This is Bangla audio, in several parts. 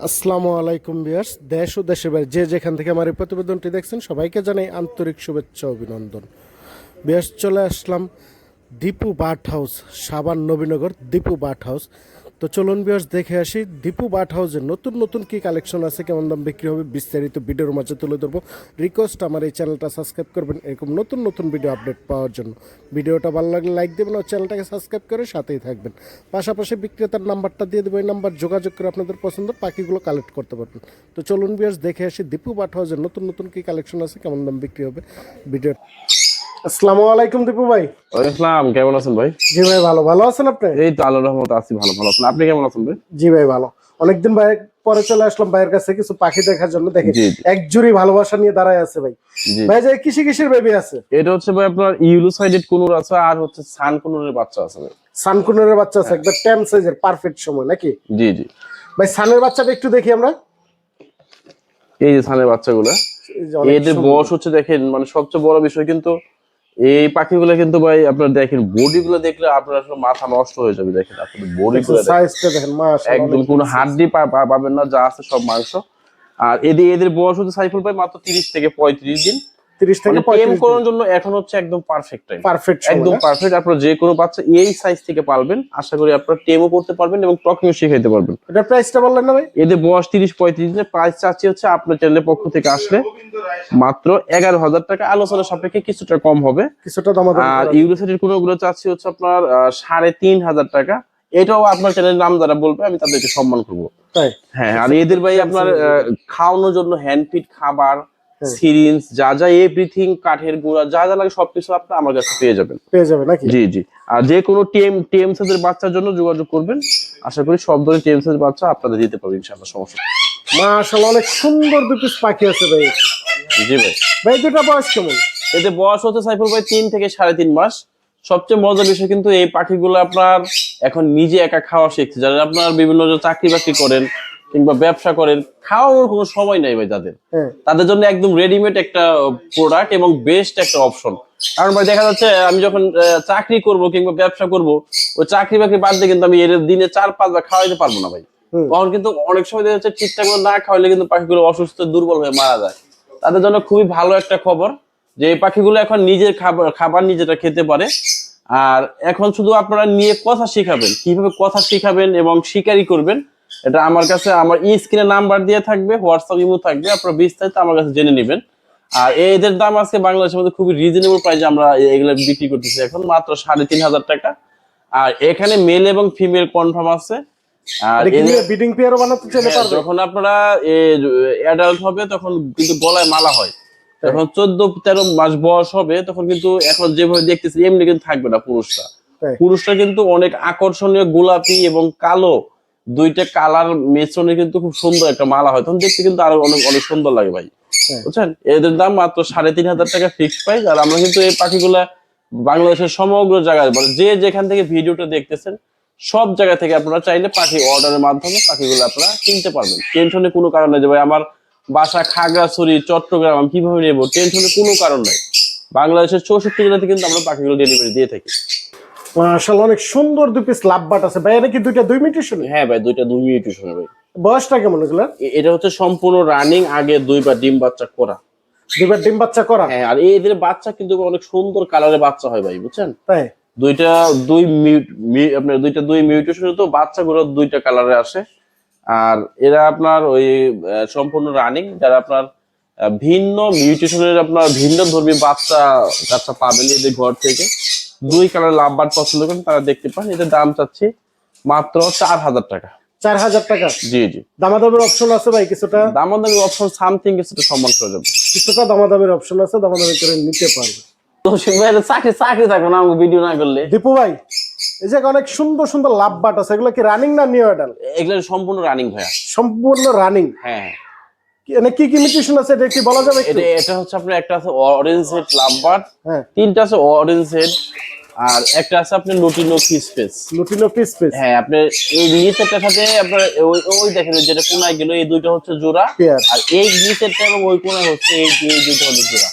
আসসালামু আলাইকুম বিয়ার্স দেশ ও দেশের বাইরে যে যেখান থেকে আমার এই প্রতিবেদনটি দেখছেন, সবাইকে জানাই আন্তরিক শুভেচ্ছা অভিনন্দন। বিয়ার্স চলে আসলাম দীপু বাট হাউস সাবান নবীনগর দীপু বাট হাউস। তো চলুন বিয়ার্স দেখে আসি। দীপু বাট হাউসের নতুন নতুন কি কালেকশন আছে, কেমন দাম বিক্রি হবে, বিস্তারিত ভিডিওর মাঝে তুলে ধরবো। রিকোয়েস্ট আমার এই চ্যানেলটা সাবস্ক্রাইব করবেন, এরকম নতুন নতুন ভিডিও আপডেট পাওয়ার জন্য। ভিডিওটা ভালো লাগলে লাইক দেবেন ও চ্যানেলটাকে সাবস্ক্রাইব করে সাথেই থাকবেন। পাশাপাশি বিক্রেতার নাম্বারটা দিয়ে দেবো, এই নাম্বার যোগাযোগ করে আপনাদের পছন্দ পাখিগুলো কালেক্ট করতে পারবেন। তো চলুন বিয়ার্স দেখে আসি দীপু বাট হাউসের নতুন নতুন কি কালেকশন আছে, কেমন দাম বিক্রি হবে ভিডিও আসসালামু আলাইকুম দীপু ভাই। ইসলাম কেমন আছেন ভাই? জি ভাই ভালো। ভালো আছেন আপনি? এই তো আল্লাহ রহমত আছি ভালো ভালো আছেন। আপনি কেমন আছেন ভাই? জি ভাই ভালো। অনেকদিন ভাই পরে চলে আসলাম ভাইয়ের কাছে কিছু পাখি দেখার জন্য। দেখি। এক জুড়ি ভালোবাসা নিয়ে দাঁড়ায় আছে ভাই। ভাই যে কিসি কিসির বেবি আছে? এটা হচ্ছে ভাই আপনার ইউলোসাইডেড কুনুর আছে আর হচ্ছে সান কুনুরের বাচ্চা আছে ভাই। সানকুনের বাচ্চা আছে একবার টেন সাইজের পারফেক্ট সময় নাকি? জি জি। ভাই সানের বাচ্চাটা একটু দেখি আমরা। এই যে সানের বাচ্চাগুলো এদের বয়স হচ্ছে দেখেন মানে সবচেয়ে বড় বিষয় কিন্তু এই পাখিগুলো কিন্তু ভাই আপনার দেখেন বডি গুলো দেখলে আপনার আসলে মাথা নষ্ট হয়ে যাবে দেখেন আপনার বডি গুলো দেখেন। সাইজটা দেখেন মাশাআল্লাহ একদম কোনো হাড্ডি পাবেন না যা আছে সব মাংস। আর এদের এদের বয়স হচ্ছে সাইফুল ভাই মাত্র তিরিশ থেকে পঁয়ত্রিশ দিন। 30 থেকে মানে টেম 35 করার জন্য এখন হচ্ছে একদম পারফেক্ট টাইম পারফেক্ট একদম পারফেক্ট আপনার যে কোনো বাচ্চা এই সাইজ থেকে পালবেন। আশা করি আপনার টেমও করতে পারবেন এবং টকিংও শিখাইতে পারবেন। এটা প্রাইসটা বললেন না ভাই? এদের বয়স তিরিশ পঁয়ত্রিশ দিনের। প্রাইস চাচ্ছি হচ্ছে আপনার চ্যানেলের পক্ষ থেকে আসলে মাত্র এগারো হাজার টাকা। আলোচনা সাপেক্ষে কিছুটা কম হবে। কিছুটা দামাদামি আর। ইউনিভার্সিটির কোনো চাচ্ছি হচ্ছে আপনার আহ, সাড়ে তিন হাজার টাকা। এটাও আপনার চ্যানেলের নাম যারা বলবে আমি তাদেরকে সম্মান করব। হ্যাঁ আর এদের ভাই আপনার খাওয়ানোর জন্য হ্যান্ড ফিড খাবার হ্যাঁ। সিরিঞ্জ যা যা এভরিথিং কাঠের গুঁড়া যা যা লাগে সবকিছু আপনি আমার কাছে পেয়ে যাবেন। পেয়ে যাবেন নাকি? জি জি। আর যে কোনো টিএম টিএমসি এর বাচ্চার জন্য যোগাযোগ করবেন। আশা করি সব ধরনের টিএমসি এর বাচ্চা আপনাদের দিতে পারবে ইনশাআল্লাহ সমস্যা। মাশাআল্লাহ অনেক সুন্দর দুটো পাখি আছে ভাই। জি ভাই। ভাই দুটো বয়স কেমন? এতে বয়স হচ্ছে সাইফুল ভাই তিন থেকে সাড়ে তিন মাস। সবচেয়ে মজার বিষয় কিন্তু এই পাখিগুলো আপনার এখন নিজে একা খাওয়া শিখছে। যারা আপনার বিভিন্ন যে চাকরি বাকরি করেন কিংবা ব্যবসা করেন খাওয়ানোর কোনো সময় নাই ভাই তাদের। হ্যাঁ। তাদের জন্য একদম রেডিমেড একটা প্রোডাক্ট এবং বেস্ট একটা অপশন কারণ ভাই দেখা যাচ্ছে আমি যখন চাকরি করব কিংবা ব্যবসা করব ওই চাকরি বাকরি বাদ দিয়ে কিন্তু আমি এর দিনে চার পাঁচবার খাওয়াইতে পারব না ভাই। তখন কিন্তু অনেক সময় দেখা যাচ্ছে ঠিকঠাক না খাওয়াইলে কিন্তু পাখিগুলো অসুস্থ দুর্বল হয়ে মারা যায়। তাদের জন্য খুবই ভালো একটা খবর যে এই পাখিগুলো এখন নিজের খাবার খাবার নিজেটা খেতে পারে। আর এখন শুধু আপনারা নিয়ে কথা শিখাবেন কীভাবে কথা শিখাবেন এবং শিকারি করবেন। এটা আমার কাছে আমার ই স্ক্রিনে নাম্বার দিয়ে থাকবে হোয়াটসঅ্যাপ ইমো থাকবে আপনারা বিস্তারিত আমার কাছে জেনে নেবেন। আর এদের দাম আজকে বাংলাদেশের মধ্যে খুবই রিজনেবল প্রাইসে আমরা এগুলো বিক্রি করতেছি এখন মাত্র সাড়ে তিন হাজার টাকা। আর এখানে মেল এবং ফিমেল কনফার্ম আছে। আর বিডিং পেয়ারও বানাতে চাইলে হ্যাঁ, পারবে? যখন আপনারা অ্যাডাল্ট হবে তখন কিন্তু গলায় মালা হয়। যখন চোদ্দ তেরো মাস বয়স হবে তখন কিন্তু এখন যেভাবে দেখতেছি এমনি কিন্তু থাকবে না পুরুষটা তাই। পুরুষটা কিন্তু অনেক আকর্ষণীয় গোলাপি এবং কালো দুইটা কালার মিশ্রণে কিন্তু খুব সুন্দর একটা মালা হয়। তখন দেখতে কিন্তু আরও অনেক অনেক সুন্দর লাগে ভাই। হ্যাঁ। বুঝছেন? এদের দাম মাত্র সাড়ে তিন হাজার টাকা ফিক্সড প্রাইস আর আমরা কিন্তু এই পাখিগুলা বাংলাদেশের সমগ্র জায়গায় মানে যে যেখান থেকে ভিডিওটা দেখতেছেন সব জায়গা থেকে আপনারা চাইলে পাখি অর্ডারের মাধ্যমে পাখিগুলো আপনারা কিনতে পারবেন। টেনশনের কোনো কারণ নেই যে ভাই আমার বাসা খাগড়াছড়ি চট্টগ্রাম আমি কীভাবে নেব? টেনশনের কোনো কারণ নাই। বাংলাদেশের চৌষট্টি জেলাতে কিন্তু আমরা পাখিগুলো ডেলিভারি দিয়ে থাকি। মাশাআল্লাহ অনেক সুন্দর দুই পিস লাভ বাট আছে। ভাই এটা কি দুইটা দুই মিনিট শুনে হ্যাঁ ভাই দুইটা দুই মিনিট শুনে ভাই বয়সটা কেমন এগুলা এটা হচ্ছে সম্পূর্ণ রানিং আগে দুইবার ডিম বাচ্চা করা। দুইবার ডিম বাচ্চা করা? হ্যাঁ আর এদের বাচ্চা কিন্তু অনেক সুন্দর কালারের বাচ্চা হয় ভাই বুঝছেন? তাই? দুইটা দুই আপনার দুইটা দুই মিউটেশন তো বাচ্চাগুলো দুইটা কালারে আসে। আর এরা আপনার ওই সম্পূর্ণ রানিং যারা আপনার ভিন্ন মিউটেশনের আপনার ভিন্ন ধর্মী বাচ্চা কাচ্চা পাবেন এদের ঘর থেকে। দুই কালার লাভ বার্ড পছন্দ করেন তারা দেখতে পান। এদের দাম চাচ্ছি মাত্র চার হাজার টাকা। চার হাজার টাকা? জি জি। দামাদামের অপশন আছে ভাই কিছুটা? দাম দামি অপশন সামথিং কিছুটা সম্মান করে যাবে কিছুটা দামাদামের অপশন আছে দামাদামি করে নিতে পারবে। দর্শক ভাই চাকরি চাকরি থাকবে না আমাকে ভিডিও না করলে। দীপু ভাই এই যে অনেক সুন্দর সুন্দর লাভ বাট আছে এগুলো কি রানিং না নিউ অ্যাডাল এগুলো সম্পূর্ণ রানিং ভাইয়া। সম্পূর্ণ রানিং হ্যাঁ। মানে কি কি মিউটেশন আছে এটা কি বলা যাবে এটা এটা হচ্ছে আপনার একটা আছে অরেঞ্জ হেড লাভবার্ড হ্যাঁ। তিনটা আছে অরেঞ্জ হেড আর একটা আছে আপনার lutino space lutino piece piece হ্যাঁ আপনার এই নিচেরটার সাথে আপনার ওই ওই দেখেন যেটা কোনায় গেল এই দুইটা হচ্ছে জোড়া। আর এই নিচেরটা এবং ওই কোনায় হচ্ছে এই দুইটা হলো জোড়া।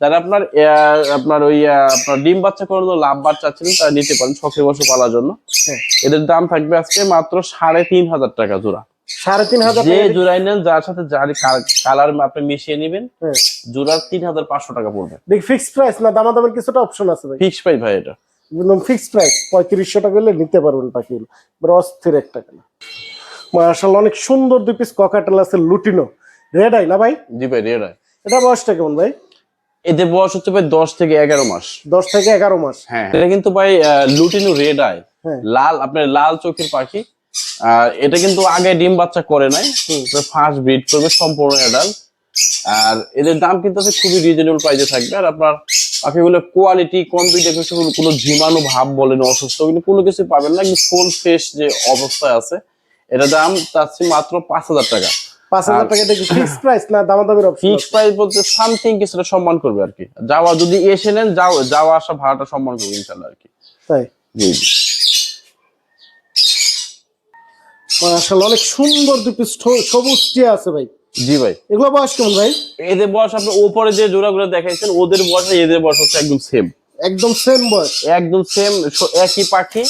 যারা আপনার আপনার ওই আপনার ডিম বাচ্চা করার জন্য লাভ বাচ্চা চাচ্ছিলেন তারা নিতে পারেন শখের বসে পালার জন্য। হ্যাঁ। এদের দাম থাকবে আজকে মাত্র সাড়ে তিন হাজার টাকা জোড়া। সাড়ে তিন হাজার যে জোড়াই নেন যার সাথে যার কালার আপনি মিশিয়ে নেবেন হ্যাঁ। জোড়ার তিন হাজার পাঁচশো টাকা পড়বে। দেখি ফিক্সড প্রাইস না দামাদামের কিছুটা অপশন আছে ভাই। ফিক্স পাই ভাই এটা। একদম ফিক্সড প্রাইস পঁয়ত্রিশশো টাকা হলে নিতে পারবেন পাখিগুলো। অস্থির একটা কেনা মার্শাল্লাহ অনেক সুন্দর দুই পিস ককাটেল আছে লুটিনো। রেড আই না ভাই? জি ভাই রেড এটা বয়সটা কেমন ভাই? এদের বয়স হচ্ছে ভাই দশ থেকে এগারো মাস। দশ থেকে এগারো মাস। হ্যাঁ এটা কিন্তু ভাই লুটিনো রেড আই হ্যাঁ। লাল আপনার লাল চোখের পাখি। আর এটা কিন্তু আগে ডিম বাচ্চা করে নাই ফার্স্ট ব্রিড করবে সম্পূর্ণ অ্যাডাল্ট আর এদের দাম কিন্তু খুবই রিজনেবল প্রাইসে থাকবে। আর আপনার পাখিগুলো কোয়ালিটি কম্পিটিশন কোনো জীবাণু ভাব বলেন অসুস্থ কিন্তু কোনো কিছু পাবেন না কিন্তু ফুল ফ্রেশ যে অবস্থায় আছে এটা দাম চাচ্ছি মাত্র পাঁচ হাজার টাকা। পাঁচ হাজার টাকা দেখি প্রাইস না দামাদামের অপশন ফিক্স প্রাইস বলতে সামথিং কিছুটা সম্মান করবে আর কি। যাওয়া যদি এসে নেন যাও যাওয়া আসা ভাড়াটা সম্মান করবে ইনশাল্লাহ আর কি। তাই? জি। জি অনেক সুন্দর দুটি সবুজ টিয়া আছে ভাই। জি ভাই। এগুলো বয়স কেমন ভাই? এদের বয়স আপনি ওপরে যে জোড়া গুলো দেখাইছেন ওদের বয়স এদের বয়স হচ্ছে একদম সেম একদম সেম বয়স। একদম সেম একই পাখি।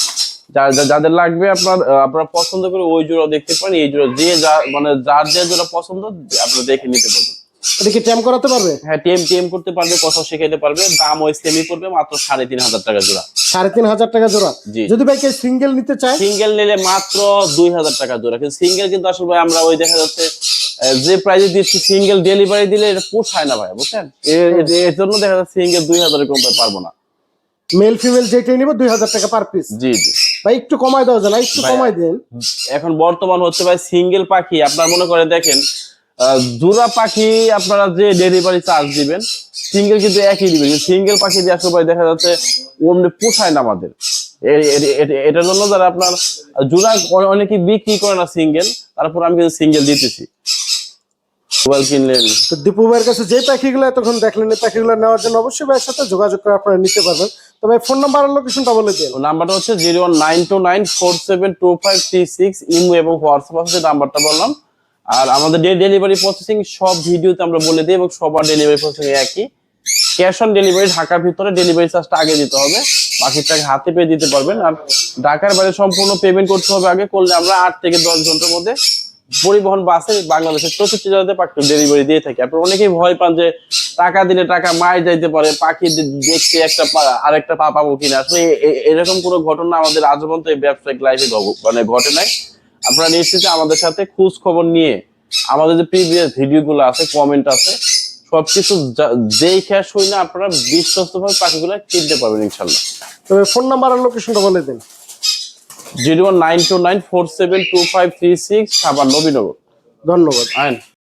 যাদের লাগবে আপনার আপনারা পছন্দ করে ওই জোড়া দেখতে পারেন এই জোড়া যে যা মানে যার যে জোড়া পছন্দ আপনারা দেখে নিতে পারবেন। এটা কি ট্যাম করাতে পারবে? হ্যাঁ টিএম টিএম করতে পারবে কথা শেখাতে পারবে দাম ওই সেমি পড়বে মাত্র সাড়ে তিন হাজার টাকা জোড়া। সাড়ে তিন হাজার টাকা জোড়া? যদি ভাই কেউ সিঙ্গেল নিতে চায়? সিঙ্গেল নিলে মাত্র দুই হাজার টাকা জোড়া কিন্তু সিঙ্গেল কিন্তু আসলে ভাই আমরা ওই দেখা যাচ্ছে যে প্রাইজে দিচ্ছি সিঙ্গেল ডেলিভারি দিলে এটা পোষায় না ভাই বুঝছেন? এর জন্য দেখা যাচ্ছে সিঙ্গেল দুই হাজারের কম পারব না। মেল ফিমেল যেটাই নিব দুই হাজার টাকা পার পিস জি জি। ভাই একটু কমাই দেওয়া যায় না একটু কমাই দেন। এখন বর্তমান হচ্ছে ভাই সিঙ্গেল পাখি আপনার মনে করে দেখেন জোড়া পাখি আপনারা যে ডেলিভারি চার্জ দিবেন সিঙ্গেল কিন্তু একই দিবেন। সিঙ্গেল পাখি দিয়ে আসলে দেখা যাচ্ছে অমনি পোষায় না আমাদের। এটার জন্য যারা আপনার জোড়া অনেকে বিক্রি করে না সিঙ্গেল তারপর আমি কিন্তু সিঙ্গেল দিতেছি। মোবাইল কিনলেন। তো দীপু ভাইয়ের কাছে যে পাখিগুলো এতক্ষণ দেখলেন এই পাখিগুলো নেওয়ার জন্য অবশ্যই ভাইয়ের সাথে যোগাযোগ করে আপনারা নিতে পারবেন। তো ভাই ফোন নাম্বার আর লোকেশনটা বলে দিন। নাম্বারটা হচ্ছে zero one nine two nine four seven two five three six imo এবং হোয়াটসঅ্যাপ আছে নাম্বারটা বললাম। আর আমাদের ডেলিভারি প্রসেসিং সব ভিডিওতে আমরা বলে দিই এবং সবার ডেলিভারি প্রসেসিং একই। ক্যাশ অন ডেলিভারি ঢাকার ভিতরে ডেলিভারি চার্জটা আগে দিতে হবে। বাকিটাকে হাতে পেয়ে দিতে পারবেন। আর ঢাকার বাইরে সম্পূর্ণ পেমেন্ট করতে হবে আগে, করলে আমরা আট থেকে দশ ঘণ্টার মধ্যে পরিবহন বাসে বাংলাদেশের চতুর্থ জেলাতে পাখি ডেলিভারি দিয়ে থাকি। আপনার অনেকেই ভয় পান যে টাকা দিলে টাকা মায় যাইতে পারে, পাখি দেখতে একটা আরেকটা পা পাবো কিনা। আসলে এরকম কোনো ঘটনা আমাদের আজ পর্যন্ত এই ব্যবসায়িক লাইফে মানে ঘটে নাই। আপনারা নিশ্চিত আমাদের সাথে খোঁজ খবর নিয়ে আমাদের যে প্রিভিয়াস ভিডিওগুলো আছে কমেন্ট আছে সবকিছু যেই দেখে শুই না আপনারা বিশ্বস্তভাবে পাখিগুলো কিনতে পারবেন ইনশাল্লাহ তবে ফোন নাম্বার আর লোকেশনটা বলে দিন। Zero one nine two nine four seven two five three six সাবান নবীনগর ধন্যবাদ। আইন।